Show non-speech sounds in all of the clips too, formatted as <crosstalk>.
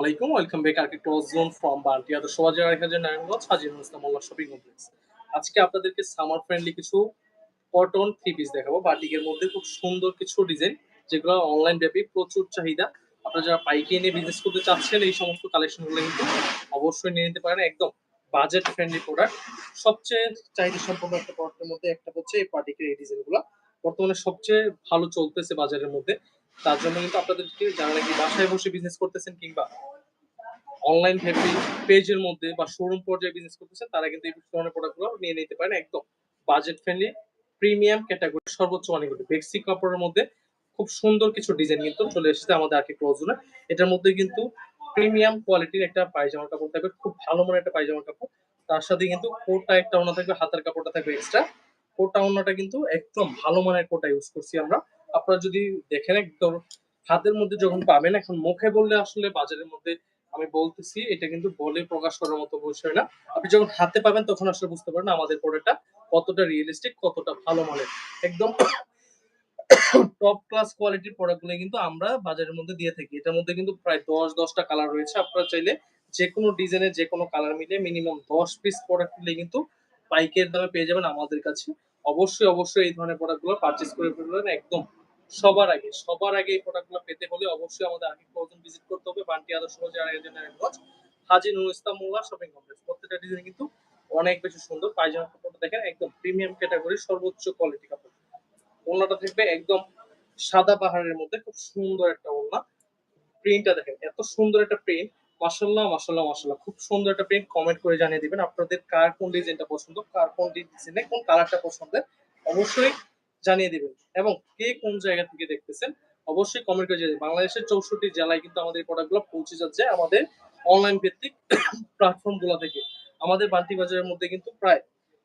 আলাইকুম welcome back zone from Bunty Narayanganj হাজির Molla shopping complex আজকে আপনাদেরকে সামার ফ্রেন্ডলি কিছু কটন থ্রি পিস দেখাবো। বাটিকের মধ্যে খুব সুন্দর কিছু ডিজাইন যেগুলো অনলাইন ব্যাপী প্রচুর চাহিদা। আপনারা যারা পাইকে বিজনেস করতে চাচ্ছেন, এই সমস্ত কালেকশনগুলো কিন্তু অবশ্যই নিয়ে নিতে পারেন। একদম বাজেট ফ্রেন্ডলি প্রোডাক্ট সবচেয়ে চাহিদা সম্পন্ন একটা প্রোডাক্টের মধ্যে একটা হচ্ছে এই পার্টিকের এই ডিজাইনগুলো বর্তমানে সবচেয়ে ভালো চলতেছে বাজারের মধ্যে। তার জন্য কিন্তু আপনাদেরকে যারা নাকি বাসায় বসে বিজনেস করতেছেন কিংবা অনলাইন পেজের মধ্যে বা শোরুম পর্যায়ে বিজনেস করতেছে, তারা কিন্তু এই ধরনের প্রোডাক্টগুলো নিয়ে নিতে পারেন একদম বাজেট ফ্রেন্ডলি প্রিমিয়াম ক্যাটাগরি সর্বোচ্চ অনেকগুলো বেক্সি কাপড়ের মধ্যে খুব সুন্দর কিছু ডিজাইন কিন্তু চলে এসেছে আমাদের আর্কি ক্লোজনে এটার মধ্যে কিন্তু প্রিমিয়াম কোয়ালিটির একটা পায়জামা কাপড় থাকবে, খুব ভালো মানের একটা পায়জামা কাপড়। তার সাথে কিন্তু কোটটা একটা অন্য থাকবে, হাতের কাপড়টা থাকবে এক্সট্রা কোটা অন্যটা কিন্তু একদম ভালো মানের কোটা ইউজ করছি আমরা। আপনারা যদি দেখেন একদম হাতের মধ্যে যখন পাবেন, এখন মুখে বললে আসলে বাজারের মধ্যে আমি বলতেছি, এটা কিন্তু বলে প্রকাশ করার মতো বিষয় না। আপনি যখন হাতে পাবেন, তখন আসলে বুঝতে পারবেন আমাদের প্রোডাক্টটা কতটা রিয়েলিস্টিক কতটা ভালো মানের। একদম টপ ক্লাস কোয়ালিটির প্রোডাক্টগুলো কিন্তু আমরা বাজারের মধ্যে দিয়ে থাকি। এটার মধ্যে কিন্তু প্রায় দশ, দশটা কালার রয়েছে। আপনারা চাইলে যে কোনো ডিজাইনের যে কোনো কালার মিলে মিনিমাম দশ পিস প্রোডাক্ট নিলে কিন্তু পাইকের দামে পেয়ে যাবেন আমাদের কাছে। অবশ্যই অবশ্যই এই ধরনের প্রোডাক্টগুলো পারচেজ করে ফেলবেন। একদম সবার আগে সবার আগে এই প্রোডাক্টগুলো পেতে হলে অবশ্যই আমাদের আগে প্রয়োজন ভিজিট করতে হবে, বান্টি আদর্শ বাজার নারায়ণগঞ্জ হাজি নুর ইসলাম মোল্লা শপিং কমপ্লেক্স প্রত্যেকটা ডিজাইন কিন্তু অনেক বেশি সুন্দর, পায়জামা কাপড়টা দেখেন একদম প্রিমিয়াম ক্যাটাগরি সর্বোচ্চ কোয়ালিটি কাপড়। ওড়নাটা থাকবে একদম সাদা পাহাড়ের মধ্যে, খুব সুন্দর একটা ওড়না। প্রিন্টটা দেখেন, এত সুন্দর একটা প্রিন্ট মাসাল্লাহ মাসাল্লাহ মাসাল্লাহ খুব সুন্দর একটা প্রিন্ট কমেন্ট করে জানিয়ে দিবেন আপনাদের কার কোন ডিজাইনটা পছন্দ, কার কোন ডিজাইনে কোন কালারটা পছন্দের। অবশ্যই জানিয়ে দিবেন। এবং কে কোন জায়গা থেকে দেখতেছেন, অবশ্যই কমেন্ট করে বাংলাদেশের চৌষট্টি জেলায় কিন্তু আমাদের প্রোডাক্টগুলো পৌঁছে যাচ্ছে আমাদের অনলাইন ভিত্তিক প্ল্যাটফর্মগুলো থেকে। আমাদের বান্টি বাজারের মধ্যে কিন্তু প্রায়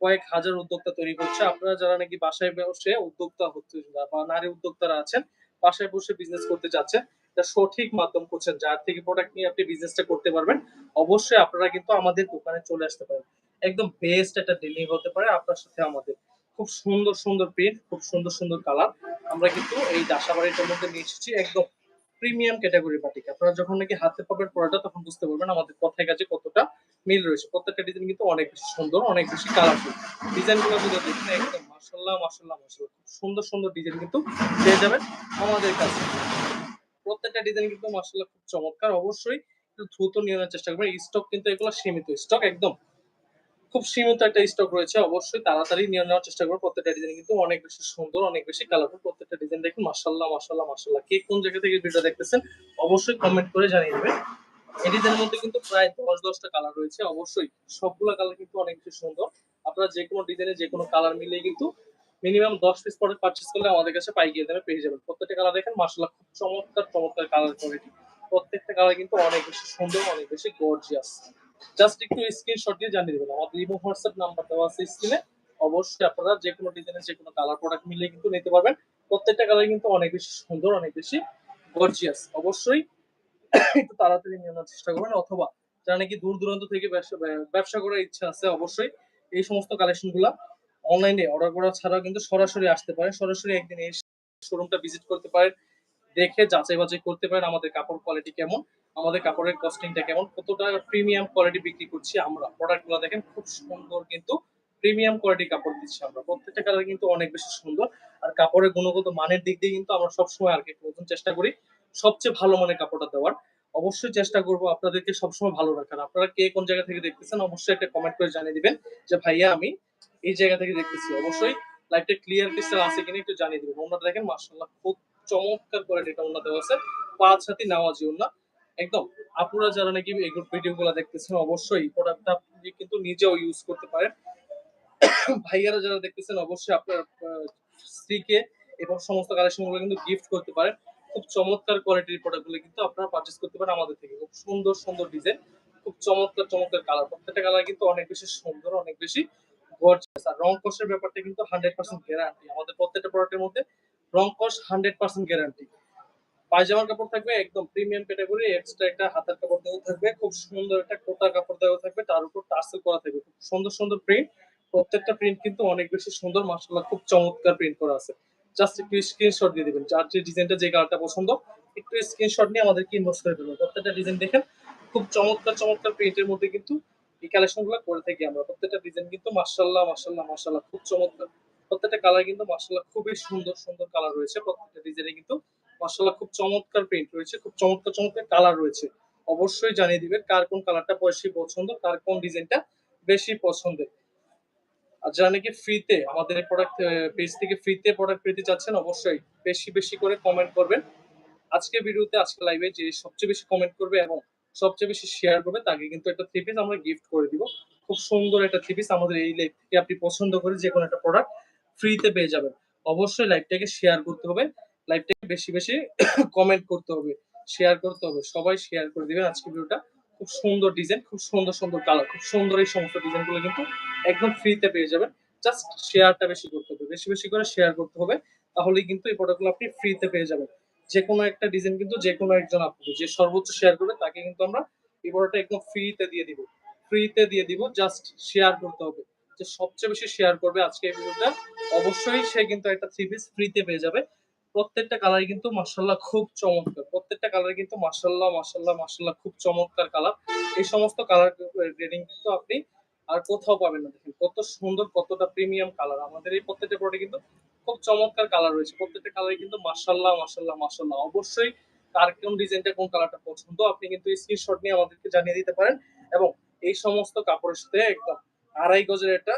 কয়েক হাজার উদ্যোক্তা তৈরি করছে। আপনারা যারা নাকি বাসায় বসে উদ্যোক্তা হচ্ছে বা নারী উদ্যোক্তারা আছেন, বাসায় বসে বিজনেস করতে চাচ্ছেন, এটা সঠিক মাধ্যম করছেন যার থেকে প্রোডাক্ট নিয়ে আপনি বিজনেসটা করতে পারবেন, অবশ্যই আপনারা কিন্তু আমাদের দোকানে চলে আসতে পারেন। একদম বেস্ট একটা ডেলিভারি হতে পারে আপনার সাথে আমাদের। খুব সুন্দর সুন্দর প্রিন্ট খুব সুন্দর সুন্দর কালার আমরা কিন্তু এই দাসাবাড়িটার মধ্যে নিয়ে এসেছি একদম প্রিমিয়াম ক্যাটাগরি বাটিক। আপনারা যখন নাকি হাতে পাবেন পড়াটা তখন বুঝতে পারবেন আমাদের কথায় কাছে কতটা মিল রয়েছে। প্রত্যেকটা ডিজাইন কিন্তু অনেক বেশি সুন্দর, অনেক বেশি কালারফুল ডিজাইনগুলো যদি দেখেন, একদম মাসাল্লাহ মাসাল্লাহ মাসাল্লাহ খুব সুন্দর সুন্দর ডিজাইন কিন্তু পেয়ে যাবেন আমাদের কাছে। প্রত্যেকটা ডিজাইন কিন্তু মাসাল্লাহ খুব চমৎকার। অবশ্যই দ্রুত নিয়ে চেষ্টা করবেন। স্টক কিন্তু এগুলো সীমিত স্টক একদম খুব সীমিত একটা স্টক রয়েছে, অবশ্যই তাড়াতাড়ি নিয়ে নেওয়ার চেষ্টা করব। প্রত্যেকটা ডিজাইন কিন্তু অনেক বেশি সুন্দর, অনেক বেশি কালারফুল প্রত্যেকটা ডিজাইন দেখুন মাসাল্লাহ মাসাল্লাহ মাসাল্লাহ কে কোন জায়গা থেকে ভিডিও দেখতেছেন, অবশ্যই কমেন্ট করে জানিয়ে দেবেন। এই ডিজাইনের মধ্যে কিন্তু প্রায় দশ, দশটা কালার রয়েছে, অবশ্যই সবগুলো কালার কিন্তু অনেক বেশি সুন্দর। আপনারা যে কোনো ডিজাইনে যে কোনো কালার মিলিয়ে কিন্তু মিনিমাম দশ পিস প্রোডাক্ট পারচেস করলে আমাদের কাছে পাইকিয়ে দামে পেয়ে যাবেন। প্রত্যেকটা কালার দেখেন মাসাল্লাহ খুব চমৎকার চমৎকার কালার কোয়ালিটি প্রত্যেকটা কালার কিন্তু অনেক বেশি সুন্দর, অনেক বেশি গর্জিয়াস জাস্ট একটু স্ক্রিনশট দিয়ে জানিয়ে দেবেন। আমাদের ইমো হোয়াটসঅ্যাপ নাম্বার দেওয়া আছে স্ক্রিনে অবশ্যই আপনারা যে কোনো ডিজাইনের যে কোনো কালার প্রোডাক্ট মিলিয়ে কিন্তু নিতে পারবেন। প্রত্যেকটা কালার কিন্তু অনেক বেশি সুন্দর, অনেক বেশি গর্জিয়াস অবশ্যই একটু তাড়াতাড়ি নিয়ে নেওয়ার চেষ্টা করবেন। অথবা যারা নাকি দূর দূরান্ত থেকে ব্যবসা করার ইচ্ছা আছে, অবশ্যই এই সমস্ত কালেকশনগুলা অনলাইনে অর্ডার করা ছাড়াও কিন্তু সরাসরি আসতে পারেন। সরাসরি একদিন এই শোরুমটা ভিজিট করতে পারেন। দেখে যাচাই বাছাই করতে পারেন আমাদের কাপড় কোয়ালিটি কেমন, আমাদের কাপড়ের কস্টিংটা কেমন, কতটা প্রিমিয়াম কোয়ালিটি বিক্রি করছি আমরা প্রোডাক্টগুলো দেখেন খুব সুন্দর কিন্তু প্রিমিয়াম কোয়ালিটি কাপড় দিচ্ছি আমরা। প্রত্যেকটা কালার কিন্তু অনেক বেশি সুন্দর। আর কাপড়ের গুণগত মানের দিক দিয়ে কিন্তু আমরা সবসময় আর কি চেষ্টা করি, সবচেয়ে ভালো মানের কাপড়টা দেওয়ার। অবশ্যই চেষ্টা করব আপনাদেরকে সবসময় ভালো রাখার। আপনারা কে কোন জায়গা থেকে দেখতেছেন অবশ্যই একটা কমেন্ট করে জানিয়ে দিবেন যে, ভাইয়া, আমি এই জায়গা থেকে দেখতেছি। অবশ্যই লাইভটা ক্লিয়ার ক্রিস্টাল আছে কিনা একটু জানিয়ে দিবেন। ওনারা দেখেন মার্শাল্লাহ খুব চমৎকার কোয়ালিটিটা ওনার দেওয়া আছে। পাঁচ হাতি নামাজি ওনা একদম আপনারা যারা নাকি এই ভিডিও গুলো দেখতেছেন, অবশ্যই প্রোডাক্টটা আপনি কিন্তু নিজেও ইউজ করতে পারেন। ভাইয়ারা যারা দেখতেছেন, অবশ্যই আপনার স্ত্রীকে এবং সমস্ত কালেকশনগুলো কিন্তু গিফট করতে পারেন। খুব চমৎকার কোয়ালিটির প্রোডাক্টগুলো কিন্তু আপনারা পারচেস করতে পারেন আমাদের থেকে। খুব সুন্দর সুন্দর ডিজাইন খুব চমৎকার চমৎকার কালার প্রত্যেকটা কালার কিন্তু অনেক বেশি সুন্দর, অনেক বেশি গর্জিয়াস আর রং কষের ব্যাপারটা কিন্তু হান্ড্রেড পার্সেন্ট গ্যারান্টি আমাদের প্রত্যেকটা প্রোডাক্টের মধ্যে রং কষ হান্ড্রেড পার্সেন্ট গ্যারান্টি পায়জামার কাপড় থাকবে একদম প্রিমিয়াম ক্যাটাগরি এক্সট্রা একটা হাতের কাপড় দেওয়া থাকবে, খুব সুন্দর একটা কোটা কাপড় দেওয়া থাকবে, তার উপর টার্সেল করা থাকবে। খুব সুন্দর সুন্দর প্রিন্ট প্রত্যেকটা প্রিন্ট কিন্তু অনেক বেশি সুন্দর মাসাল্লাহ খুব চমৎকার প্রিন্ট করা আছে। জাস্ট একটু স্ক্রিনশট দিয়ে দিবেন, যার যে ডিজাইনটা যে কালারটা পছন্দ, একটু স্ক্রিনশট নিয়ে আমাদেরকে ইনবক্স করে দেবেন প্রত্যেকটা ডিজাইন দেখেন, খুব চমৎকার চমৎকার প্রিন্টের মধ্যে কিন্তু এই কালেকশনগুলো করে থাকি আমরা। প্রত্যেকটা ডিজাইন কিন্তু মাশাআল্লাহ মাশাআল্লাহ মাশাআল্লাহ, খুব চমৎকার। প্রত্যেকটা কালার কিন্তু মাশাআল্লাহ খুবই সুন্দর সুন্দর কালার রয়েছে। প্রত্যেকটা ডিজাইনে কিন্তু মাশাআল্লাহ খুব চমৎকার প্রিন্ট রয়েছে, খুব চমৎকার চমৎকার কালার রয়েছে। অবশ্যই জানিয়ে দিবেন কার কোন কালারটা বেশি পছন্দ, কার কোন ডিজাইনটা বেশি পছন্দের। আর যারা নাকি ফ্রিতে আমাদের প্রোডাক্ট পেজ থেকে ফ্রিতে প্রোডাক্ট পেতে চাচ্ছেন, অবশ্যই বেশি বেশি করে কমেন্ট করবেন। আজকে ভিডিওতে আজকে লাইভে যে সবচেয়ে বেশি কমেন্ট করবে এবং সবচেয়ে বেশি শেয়ার করবে, তাকে কিন্তু একটা থ্রি পিস আমরা গিফট করে দিব। খুব সুন্দর একটা থ্রি পিস আমাদের এই লাইভ থেকে আপনি পছন্দ করে যে কোনো একটা প্রোডাক্ট ফ্রিতে পেয়ে যাবেন। অবশ্যই লাইভটাকে শেয়ার করতে হবে। লাইভটাকে বেশি বেশি <coughs> কমেন্ট করতে হবে। শেয়ার করতে হবে। সবাই শেয়ার করে দিবেন আজকে ভিডিওটা। খুব সুন্দর ডিজাইন খুব সুন্দর সুন্দর কালার খুব সুন্দর এই সমস্ত ডিজাইনগুলো কিন্তু একদম ফ্রিতে পেয়ে যাবেন। জাস্ট শেয়ারটা বেশি করতে হবে। বেশি বেশি করে শেয়ার করতে হবে। তাহলেই কিন্তু এই প্রোডাক্টগুলো আপনি ফ্রিতে পেয়ে যাবেন। যে কোনো একটা ডিজাইন কিন্তু যে কোনো একজন আপনাকে যে সর্বোচ্চ শেয়ার করবে, তাকে কিন্তু আমরা এই প্রোডাক্টটা একদম ফ্রিতে দিয়ে দিব। ফ্রিতে দিয়ে দিব জাস্ট শেয়ার করতে হবে। যে সবচেয়ে বেশি শেয়ার করবে আজকে এই ভিডিওটা, অবশ্যই সে কিন্তু একটা থ্রি পিস ফ্রিতে পেয়ে যাবে। প্রত্যেকটা কালার কিন্তু মার্শাল্লাহ খুব চমৎকার। প্রত্যেকটা কালার কিন্তু মার্শাল্লাহ মার্শাল্লাহ মার্শাল্লাহ খুব চমৎকার কালার এই সমস্ত কালার গ্রেডিং কিন্তু আপনি আর কোথাও পাবেন না। দেখেন কত সুন্দর, কতটা প্রিমিয়াম কালার আমাদের এই প্রত্যেকটা প্রোডাক্ট কিন্তু খুব চমৎকার কালার রয়েছে। প্রত্যেকটা কালার কিন্তু মার্শাল্লাহ মার্শাল্লাহ মার্শাল্লাহ অবশ্যই কার কোন ডিজাইনটা কোন কালারটা পছন্দ, আপনি কিন্তু স্ক্রিনশট নিয়ে আমাদেরকে জানিয়ে দিতে পারেন। এবং এই সমস্ত কাপড়ের সাথে একদম আড়াই গজের একটা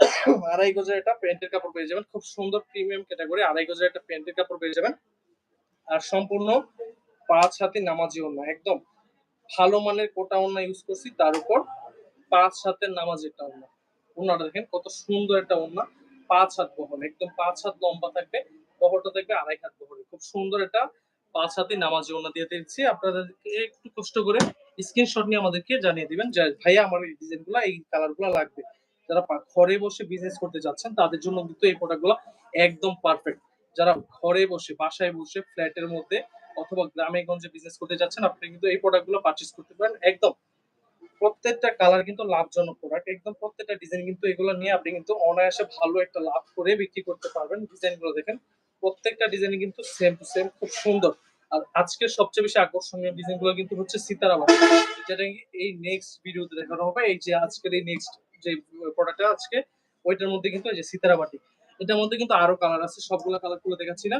<coughs> আড়াই গজের একটা প্যান্টের কাপড় পেয়ে যাবেন। খুব সুন্দর প্রিমিয়াম ক্যাটাগরি আড়াই গজের একটা প্যান্টের কাপড় পেয়ে যাবেন। আর সম্পূর্ণ পাঁচ হাতে নামাজি ওড়না, একদম ভালো মানের কোটা ওড়না ইউজ করছি, তার উপর পাঁচ হাতের নামাজি একটা ওড়না। ওড়নাটা দেখেন কত সুন্দর একটা ওড়না, পাঁচ হাত বহর একদম পাঁচ হাত লম্বা থাকবে, বহরটা থাকবে আড়াই হাত বহরে খুব সুন্দর একটা পাঁচ হাতে নামাজি ওড়না দিয়ে দিচ্ছি। আপনাদেরকে একটু কষ্ট করে স্ক্রিনশট নিয়ে আমাদেরকে জানিয়ে দিবেন যে, ভাইয়া, আমার এই ডিজাইনগুলো, এই কালারগুলো লাগবে। যারা ঘরে বসে বিজনেস করতে যাচ্ছেন, তাদের জন্য কিন্তু এই প্রোডাক্টগুলো একদম পারফেক্ট যারা ঘরে বসে, বাসায় বসে ফ্ল্যাটের মধ্যে অথবা গ্রামে গঞ্জে বিজনেস করতে যাচ্ছেন, আপনি কিন্তু এই প্রোডাক্টগুলো পারচেস করতে পারেন। একদম প্রত্যেকটা কালার কিন্তু লাভজনক প্রোডাক্ট একদম প্রত্যেকটা ডিজাইন কিন্তু এগুলো নিয়ে আপনি কিন্তু অনায়াসে ভালো একটা লাভ করে বিক্রি করতে পারবেন। ডিজাইনগুলো দেখেন, প্রত্যেকটা ডিজাইন কিন্তু সেম টু সেম খুব সুন্দর। আর আজকের সবচেয়ে বেশি আকর্ষণীয় ডিজাইনগুলো কিন্তু হচ্ছে সিতারা বাটি যেটা এই নেক্সট ভিডিওতে দেখানো হবে। এই যে আজকের এই নেক্সট যে প্রোডাক্টটা আজকে, ওইটার মধ্যে কিন্তু এই যে সিতারা বাটি। এটার মধ্যে কিন্তু আরও কালার আছে। সবগুলো কালারগুলো দেখাচ্ছি না।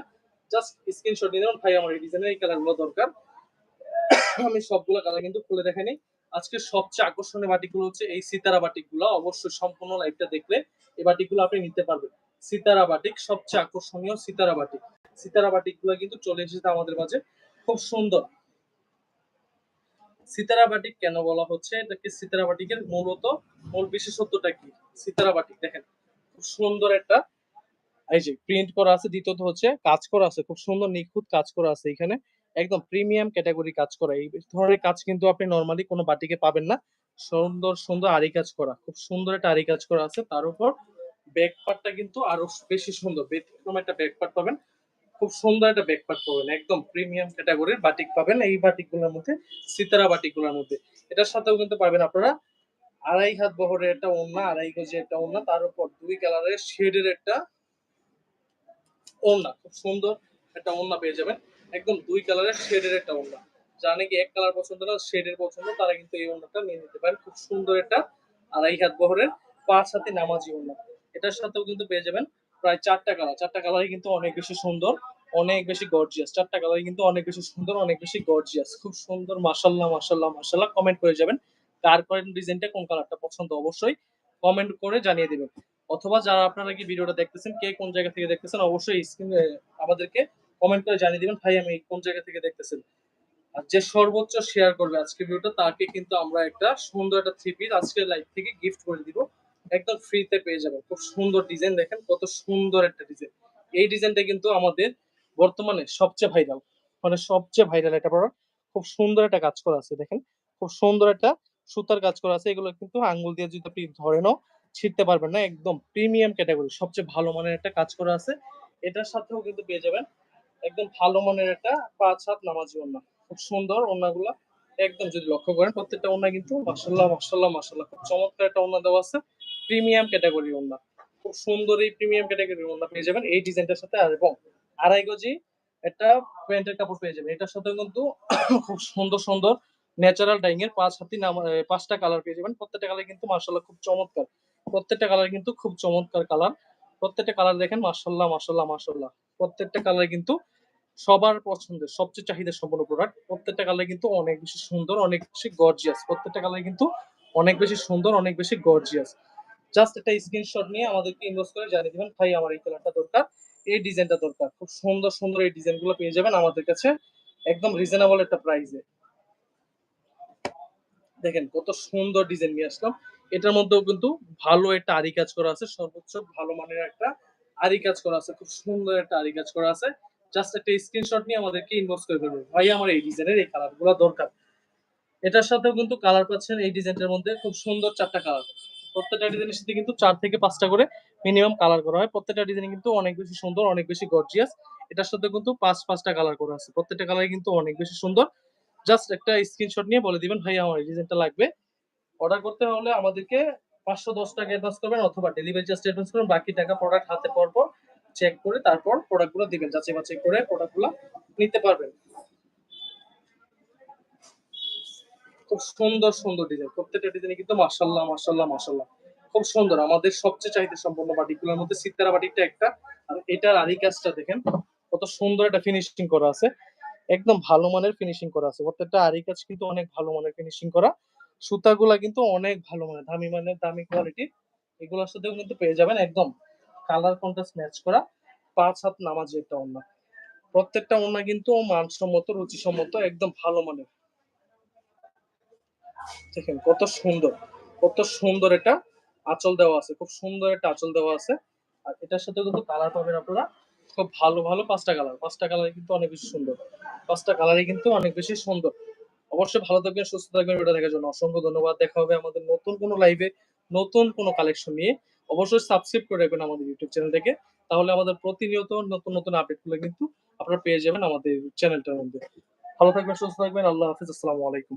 জাস্ট স্ক্রিনশট নিয়ে নেবেন ভাই, আমার এই ডিজাইনের এই কালারগুলো দরকার। আমি সবগুলো কালার কিন্তু খুলে দেখাইনি। আজকে সবচেয়ে আকর্ষণীয় বাটিগুলো হচ্ছে এই সিতারা বাটিকগুলো। অবশ্যই সম্পূর্ণ লাইভটা দেখলে এই বাটিকগুলো আপনি নিতে পারবেন। সিতারা বাটিক, সবচেয়ে আকর্ষণীয় সিতারা বাটিক। সিতারা বাটিকগুলো কিন্তু চলে এসেছে আমাদের মাঝে। খুব সুন্দর। সিতারা বাটিক কেন বলা হচ্ছে? এটাকে সিতারা বাটিকের মূলত, মূল বিশেষত্বটা কি? সিতারা বাটিক, দেখেন। খুব সুন্দর একটা, এই যে প্রিন্ট করা আছে, দ্বিতীয়ত হচ্ছে কাজ করা আছে। খুব সুন্দর নিখুঁত কাজ করা আছে এখানে। একদম প্রিমিয়াম ক্যাটাগরি কাজ করা। এই ধরনের কাজ কিন্তু আপনি নর্মালি কোনো বাটিকে পাবেন না। সুন্দর সুন্দর আরি কাজ করা। খুব সুন্দর একটা আরি কাজ করা আছে। তার উপর ব্যাক পার্টটা কিন্তু আরও বেশি সুন্দর। ব্যতিক্রম একটা ব্যাক পার্ট পাবেন। খুব সুন্দর একটা ব্যাক পার্ট পাবেন, একদম প্রিমিয়াম ক্যাটাগরির বাটিক পাবেন, এই বাটিকগুলোর মধ্যে, সিতারা বাটিকগুলোর মধ্যে। এটার সাথেও কিন্তু পাবেন আপনারা আড়াই হাত বহরের একটা ওড়না, আড়াই গজের একটা ওড়না, তার উপর দুই কালারের শেডের একটা ওড়না, খুব সুন্দর একটা ওড়না পেয়ে যাবেন। একদম দুই কালারের শেডের একটা ওড়না। যারা নাকি এক কালার পছন্দ না শেডের পছন্দ, তারা কিন্তু এই ওড়নাটা নিয়ে নিতে পারেন। খুব সুন্দর একটা আড়াই হাত বহরের পাঁচ হাতে নামাজি ওড়না। এটার সাথেও কিন্তু পেয়ে যাবেন প্রায় চারটা কালার চারটা কালারই কিন্তু অনেক বেশি সুন্দর, অনেক বেশি গর্জিয়াস চারটা কালারই কিন্তু অনেক বেশি সুন্দর, অনেক বেশি গর্জিয়াস খুব সুন্দর, মাশাল্লাহ মাশাল্লাহ মাশাল্লাহ কমেন্ট করে যাবেন, কার কোন ডিজাইনটা কোন কালারটা পছন্দ, অবশ্যই কমেন্ট করে জানিয়ে দিবেন, অথবা যারা আপনারা কি ভিডিওটা দেখতেছেন, কে কোন জায়গা থেকে দেখতেছেন, অবশ্যই স্ক্রিনে আমাদেরকে কমেন্ট করে জানিয়ে দিবেন, ভাই, আমি কোন জায়গা থেকে দেখতেছেন? আর যে সর্বোচ্চ শেয়ার করবে আজকে ভিডিওটা তাকে কিন্তু আমরা একটা সুন্দর একটা থ্রি পিস আজকের লাইভ থেকে গিফট করে দিব। একদম ফ্রিতে পেয়ে যাবেন। খুব সুন্দর ডিজাইন দেখেন, কত সুন্দর একটা ডিজাইন এই ডিজাইনটা কিন্তু আমাদের বর্তমানে সবচেয়ে ভাইরাল মানে সবচেয়ে ভাইরাল একটা প্রোডাক্ট খুব সুন্দর একটা কাজ করা আছে, দেখেন। খুব সুন্দর একটা সুতার কাজ করা আছে, এগুলো কিন্তু আঙ্গুল দিয়ে যদি আপনি ধরে নাও, ছিঁড়তে পারবেন না, একদম প্রিমিয়াম ক্যাটাগরি সবচেয়ে ভালো মানের একটা কাজ করা আছে। এটার সাথেও কিন্তু পেয়ে যাবেন একদম ভালো মানের একটা পাঁচ হাত নামাজি ওড়না। খুব সুন্দর ওড়নাগুলা, একদম যদি লক্ষ্য করেন, প্রত্যেকটা ওড়না কিন্তু মাসাল্লাহ মাসাল্লাহ মাসাল্লাহ খুব চমৎকার একটা ওড়না দেওয়া আছে। প্রিমিয়াম ক্যাটাগরি ওড়না। খুব সুন্দর এই প্রিমিয়াম ক্যাটাগরির ওড়না পেয়ে যাবেন। এই ডিজাইনটার সাথে আর এবং আড়াই গজি একটা প্যান্টের কাপড় পেয়ে যাবেন। এটার সাথে কিন্তু খুব সুন্দর সুন্দর ন্যাচারাল ডাইং এর পাঁচ হাতি নাম পাঁচটা কালার পেয়ে যাবেন। প্রত্যেকটা কালার কিন্তু মার্শাল্লাহ খুব চমৎকার। প্রত্যেকটা কালার কিন্তু খুব চমৎকার কালার প্রত্যেকটা কালার দেখেন মার্শাল্লাহ মার্শাল্লাহ মার্শাল্লাহ প্রত্যেকটা কালার কিন্তু সবার পছন্দের, সবচেয়ে চাহিদা সম্পন্ন প্রোডাক্ট প্রত্যেকটা কালার কিন্তু অনেক বেশি সুন্দর, অনেক বেশি গর্জিয়াস প্রত্যেকটা কালার কিন্তু অনেক বেশি সুন্দর, অনেক বেশি গর্জিয়াস জাস্ট একটা স্ক্রিনশট নিয়ে আমাদেরকে ইনবক্স করে জানিয়ে দিবেন, ভাই, আমার এই কালারটা দরকার, এই ডিজাইনটা দরকার। খুব সুন্দর সুন্দর এই ডিজাইনগুলো পেয়ে যাবেন আমাদের কাছে একদম রিজনেবল একটা প্রাইসে দেখেন কত সুন্দর ডিজাইন নিয়ে আসলাম। এটার মধ্যেও কিন্তু ভালো একটা আরি কাজ করা আছে, সর্বোচ্চ ভালো মানের একটা আরি কাজ করা আছে, খুব সুন্দর একটা আরি কাজ করা আছে। জাস্ট একটা স্ক্রিনশট নিয়ে আমাদেরকে ইনবক্স করে ফেলবেন ভাই, আমার এই ডিজাইনের এই কালারগুলো দরকার। এটার সাথেও কিন্তু কালার পাচ্ছেন এই ডিজাইনটার মধ্যে, খুব সুন্দর চারটা কালার প্রত্যেকটা ডিজাইনের সাথে কিন্তু চার থেকে পাঁচটা করে মিনিমাম কালার করা হয়। প্রত্যেকটা ডিজাইন কিন্তু অনেক বেশি সুন্দর, অনেক বেশি গর্জিয়াস এটার সাথে কিন্তু পাঁচ, পাঁচটা কালার করা আছে। প্রত্যেকটা কালার কিন্তু অনেক বেশি সুন্দর। জাস্ট একটা স্ক্রিনশট নিয়ে বলে দিবেন ভাই আমার ডিজাইনটা লাগবে। অর্ডার করতে হলে আমাদেরকে পাঁচশো দশ টাকা অ্যাডভান্স করবেন অথবা ডেলিভারি চার্জ অ্যাডভান্স করবেন। বাকি টাকা প্রোডাক্ট হাতে পর পর চেক করে তারপর প্রোডাক্টগুলো দিবেন যাচাই বাছাই করে প্রোডাক্টগুলো নিতে পারবেন। খুব সুন্দর সুন্দর ডিজাইন প্রত্যেকটা ডিজাইন কিন্তু মাশাল্লাহ মাশাল্লাহ মাশাল্লাহ খুব সুন্দর। আমাদের সবচেয়ে চাহিদা সম্পন্ন বাটিকগুলোর মধ্যে সিতারা বাটিকটা একটা। আর এটার আরি কাজটা দেখেন, কত সুন্দর একটা ফিনিশিং করা আছে। একদম ভালো মানের ফিনিশিং করা আছে। প্রত্যেকটা আরি কাজ কিন্তু অনেক ভালো মানের ফিনিশিং করা। সুতাগুলা কিন্তু অনেক ভালো মানের, দামি মানের, দামি কোয়ালিটি এগুলোর সাথেও কিন্তু পেয়ে যাবেন একদম কালার কন্ট্রাস্ট ম্যাচ করা পাঁচ হাত নামাজি একটা ওড়না। প্রত্যেকটা ওড়না কিন্তু মানসম্মত, রুচিসম্মত, একদম ভালো মানের। দেখেন কত সুন্দর কত সুন্দর এটা আঁচল দেওয়া আছে, খুব সুন্দর একটা আঁচল দেওয়া আছে। আর এটার সাথে কিন্তু কালার পাবেন আপনারা খুব ভালো ভালো পাঁচটা কালার পাঁচটা কালার কিন্তু অনেক বেশি সুন্দর। পাঁচটা কালারই কিন্তু অনেক বেশি সুন্দর। অবশ্যই ভালো থাকবেন, সুস্থ থাকবেন। এটা দেখার জন্য অসংখ্য ধন্যবাদ। দেখা হবে আমাদের নতুন কোনো লাইভে নতুন কোনো কালেকশন নিয়ে। অবশ্যই সাবস্ক্রাইব করে রাখবেন আমাদের ইউটিউব চ্যানেলটাকে তাহলে আমাদের প্রতিনিয়ত নতুন নতুন আপডেটগুলো কিন্তু আপনারা পেয়ে যাবেন আমাদের চ্যানেলটার মধ্যে। ভালো থাকবেন, সুস্থ থাকবেন। আল্লাহ হাফিজ। আসসালামু আলাইকুম।